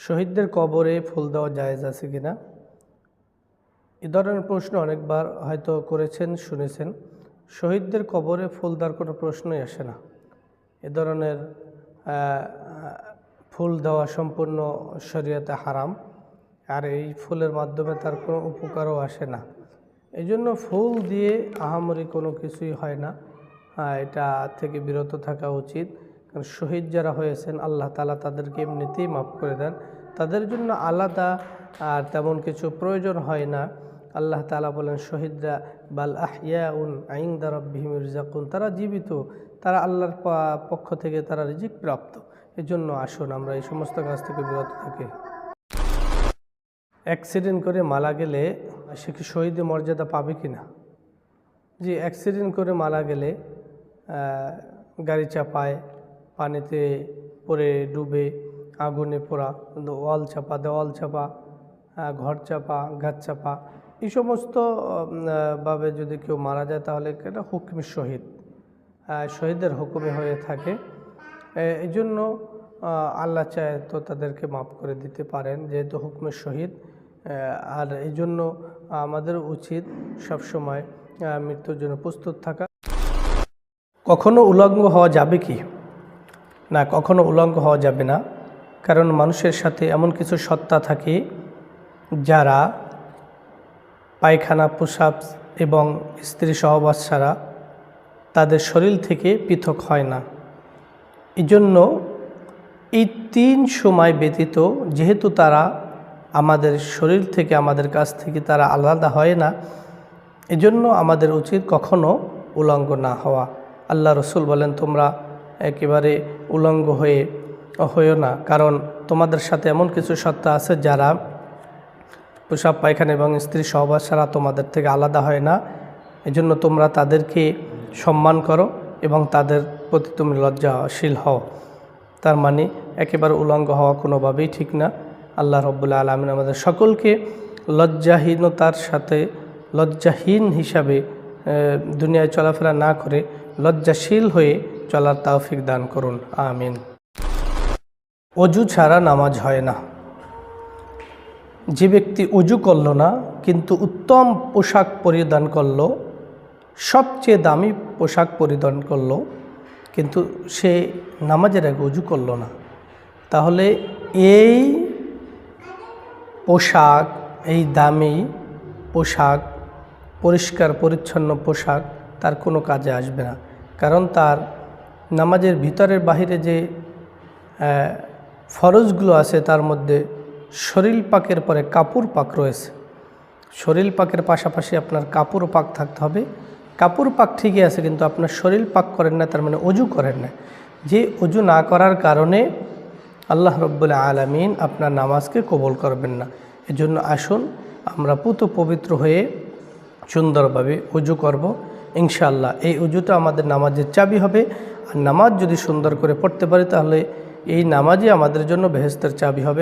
শহীদদের কবরে ফুল দেওয়া জায়েজ আছে কিনা এ ধরনের প্রশ্ন অনেকবার হয়তো করেছেন, শুনেছেন। শহীদদের কবরে ফুল দেওয়ার কোনো প্রশ্নই আসে না। এ ধরনের ফুল দেওয়া সম্পূর্ণ শরীয়তে হারাম। আর এই ফুলের মাধ্যমে তার কোনো উপকারও আসে না। এই জন্য ফুল দিয়ে আহামরি কোনো কিছুই হয় না। এটা থেকে বিরত থাকা উচিত। কারণ শহীদ যারা হয়েছেন, আল্লাহ তালা তাদেরকে এমনিতেই মাফ করে দেন। তাদের জন্য আলাদা আর তেমন কিছু প্রয়োজন হয় না। আল্লাহ তালা বলেন, শহীদরা, বাল আহিয়া উন আইন্দা রব্বিহিম রিজাকুন তারা জীবিত, তারা আল্লাহর পক্ষ থেকে তারা রিজিক প্রাপ্ত। এজন্য আসুন আমরা এই সমস্ত কাজ থেকে বিরত থাকি। অ্যাক্সিডেন্ট করে মারা গেলে সে কি শহীদের মর্যাদা পাবে কি না? জি, অ্যাক্সিডেন্ট করে মারা গেলে গাড়ি চাপায় পানিতে পড়ে ডুবে আগুনে পোড়া ওয়াল চাপা, দেওয়াল চাপা ঘর চাপা গাছ চাপা, এই সমস্ত ভাবে যদি কেউ মারা যায় তাহলে এটা হুকমি শহীদ। শহীদের হুকুমে হয়ে থাকে। এই জন্য আল্লাহ চায় তো তাদেরকে মাফ করে দিতে পারেন, যেহেতু হুকমের শহীদ। আর এই জন্য আমাদের উচিত সবসময় মৃত্যুর জন্য প্রস্তুত থাকা। কখনো উলঙ্গ হওয়া যাবে কি? না, কখনো উলঙ্গ হওয়া যাবে না। কারণ মানুষের সাথে এমন কিছু সত্তা থাকে যারা পায়খানা প্রসাব এবং স্ত্রী সহবাস ছাড়া তাদের শরীর থেকে পৃথক হয় না। এজন্য এই তিন সময় ব্যতীত যেহেতু তারা আমাদের শরীর থেকে, আমাদের কাছ থেকে তারা আলাদা হয় না, এজন্য আমাদের উচিত কখনো উলঙ্গ না হওয়া। আল্লাহ রসুল বলেন, তোমরা একেবারে উলঙ্গ হয়ে হয়েও না। কারণ তোমাদের সাথে এমন কিছু সত্তা আছে যারা পেশাব পায়খানা এবং স্ত্রী সহবাস ছাড়া তোমাদের থেকে আলাদা হয় না। এজন্য তোমরা তাদেরকে সম্মান করো এবং তাদের প্রতি তুমি লজ্জাশীল হও। তার মানে একেবারে উলঙ্গ হওয়া কোনোভাবেই ঠিক না। আল্লাহ রব্বুল্লা আলমিন আমাদের সকলকে লজ্জাহীনতার সাথে, লজ্জাহীন হিসাবে দুনিয়ায় চলাফেরা না করে লজ্জাশীল হয়ে চলার তাওফিক দান করুন, আমিন। অজু ছাড়া নামাজ হয় না। যে ব্যক্তি অজু করল না, কিন্তু উত্তম পোশাক পরিধান করল, সবচেয়ে দামি পোশাক পরিধান করল, কিন্তু সে নামাজের আগে অজু করল না, তাহলে এই পোশাক, এই দামি পোশাক, পরিষ্কার, পরিচ্ছন্ন পোশাক তার কোনো কাজে আসবে না, কারণ তার নামাজের ভিতরের বাহিরে যে ফরজগুলো আছে তার মধ্যে শরীর পাকের পরে কাপড় পাক রয়েছে। শরীর পাকের পাশাপাশি আপনার কাপড় পাক থাকতে হবে। কাপড় পাক ঠিকই আছে কিন্তু আপনার শরীর পাক করেন না, তার মানে অজু করেন না। যে অজু না করার কারণে আল্লাহ রব্বুল আলমিন আপনার নামাজকে কবল করবেন না। এজন্য আসুন, আমরা পুত পবিত্র হয়ে সুন্দরভাবে উজু করব। ইনশাআল্লাহ, এই উজুটা আমাদের নামাজের চাবি হবে। নামাজ যদি সুন্দর করে পড়তে পারি তাহলে এই নামাজই আমাদের জন্য বেহেস্তের চাবি হবে।